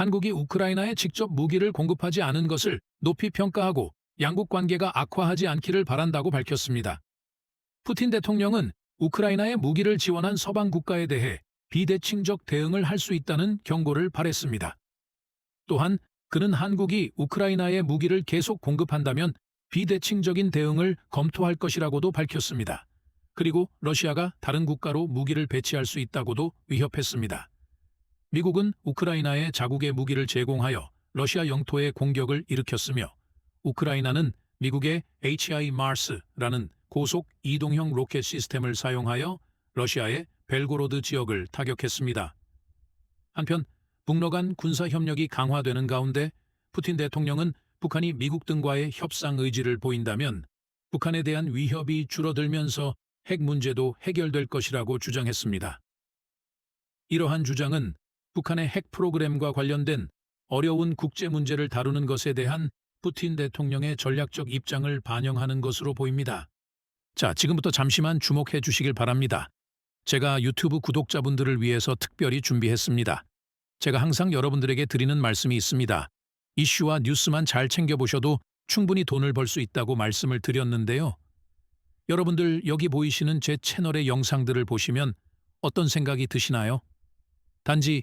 한국이 우크라이나에 직접 무기를 공급하지 않은 것을 높이 평가하고 양국 관계가 악화하지 않기를 바란다고 밝혔습니다. 푸틴 대통령은 우크라이나에 무기를 지원한 서방 국가에 대해 비대칭적 대응을 할 수 있다는 경고를 발했습니다. 또한 그는 한국이 우크라이나에 무기를 계속 공급한다면 비대칭적인 대응을 검토할 것이라고도 밝혔습니다. 그리고 러시아가 다른 국가로 무기를 배치할 수 있다고도 위협했습니다. 미국은 우크라이나에 자국의 무기를 제공하여 러시아 영토에 공격을 일으켰으며 우크라이나는 미국의 HIMARS라는 고속 이동형 로켓 시스템을 사용하여 러시아의 벨고로드 지역을 타격했습니다. 한편 북러 간 군사 협력이 강화되는 가운데 푸틴 대통령은 북한이 미국 등과의 협상 의지를 보인다면 북한에 대한 위협이 줄어들면서 핵 문제도 해결될 것이라고 주장했습니다. 이러한 주장은 북한의 핵 프로그램과 관련된 어려운 국제 문제를 다루는 것에 대한 푸틴 대통령의 전략적 입장을 반영하는 것으로 보입니다. 자, 지금부터 잠시만 주목해 주시길 바랍니다. 제가 유튜브 구독자분들을 위해서 특별히 준비했습니다. 제가 항상 여러분들에게 드리는 말씀이 있습니다. 이슈와 뉴스만 잘 챙겨보셔도 충분히 돈을 벌 수 있다고 말씀을 드렸는데요. 여러분들 여기 보이시는 제 채널의 영상들을 보시면 어떤 생각이 드시나요? 단지